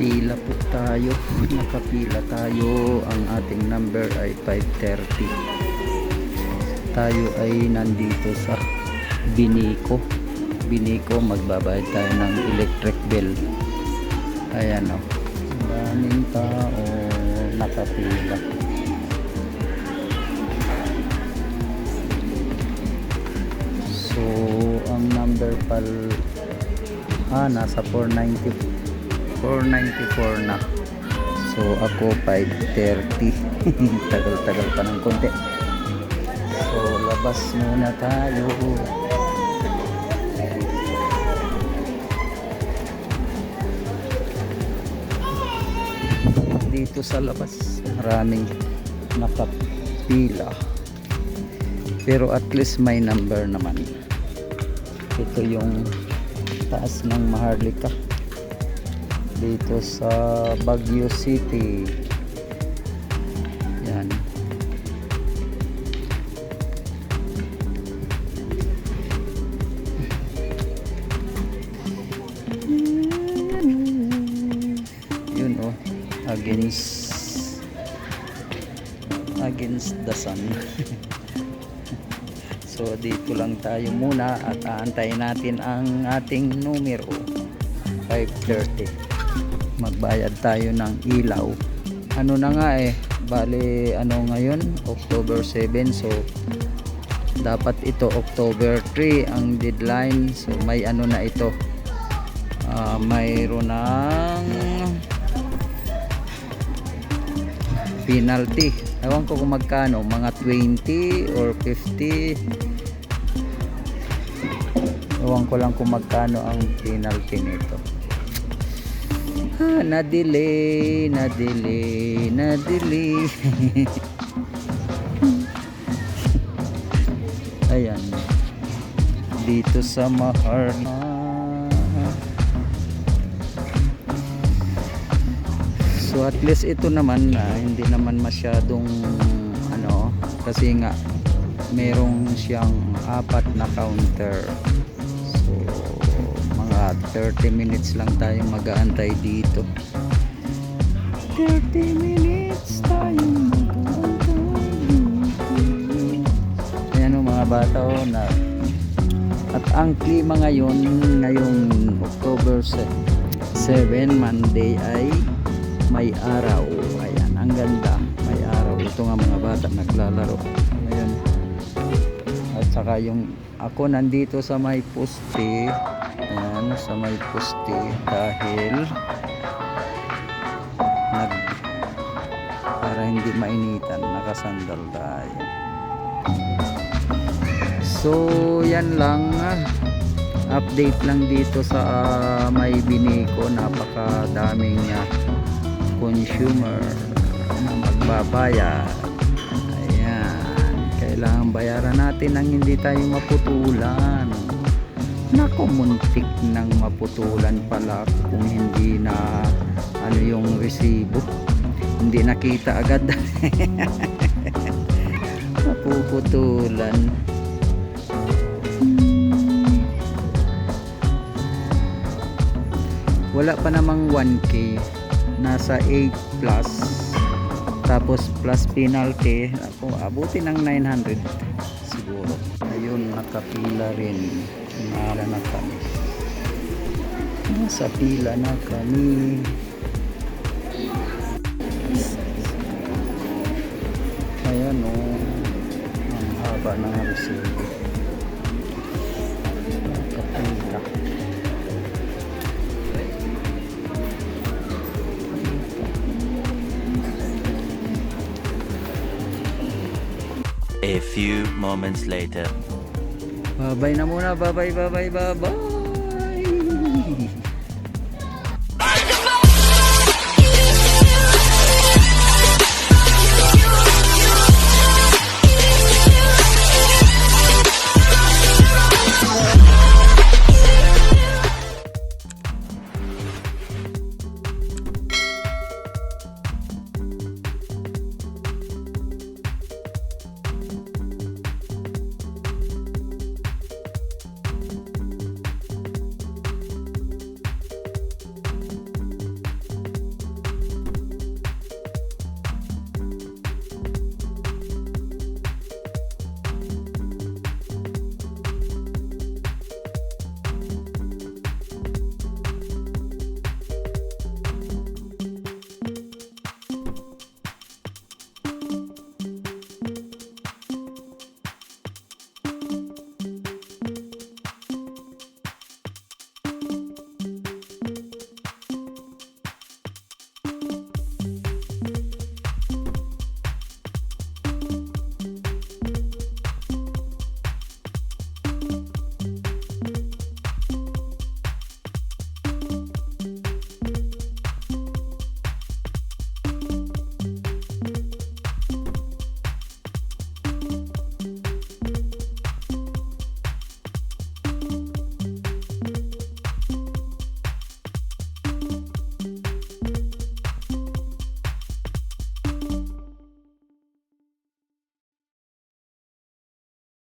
Nakapila po tayo. Nakapila tayo. Ang ating number ay 530. Tayo ay nandito sa Binico. Binico, magbabayad tayo ng electric bill. Ayan o. Daming tao nakapila. So, ang number pal ah, nasa 490 494 na. So, ako 530. Tagal-tagal pa ng konti. So, labas muna tayo. Dito sa labas, maraming nakapila. Pero at least may number naman. Ito yung taas ng Maharlika. Dito sa Baguio City. Yan. Yun oh, against against the sun. so dito lang tayo muna at aantayin natin ang ating numero 5.30 magbayad tayo ng ilaw. Ano na nga eh bali ano ngayon? October 7 so dapat ito October 3 ang deadline. So may ano na ito. Ah, mayroon ng penalty. Ewan ko kung magkano mga 20 or 50 ewan ko lang kung magkano ang penalty nito ah, na-delay na-delay na-delay ayan. Dito sa Maharna So at least ito naman na hindi naman masyadong ano kasi nga merong siyang apat na counter. So mga 30 minutes lang tayo mag-aantay dito. 30 minutes tayo mag-aantay dito. Ayan o mga bata o na at ang klima ngayon ngayong October 7 Monday ay may araw. Ayan ang ganda. May araw. Ito nga mga bata naglalaro. Ngayon at saka yung ako nandito sa may poste sa may poste dahil nag para hindi mainitan nakasandal tayo. So yan lang. Update lang dito sa ah, may biniko napakadaming uh, consumer na magbabayad. Ayan. Kailangan bayaran natin ang hindi tayo maputulan naku muntik nang maputulan pala kung hindi na ano yung resibo. Hindi nakita agad. Mapuputulan. Wala pa namang 1k nasa 8 plus. Tapos plus penalty. Ako abuti ng 900 siguro. Ayun nakapila rin pila na kami nasa pila na kami ayan o ang haba ng resibo nakapila A few moments later. Babay na muna, babay, babay, babay.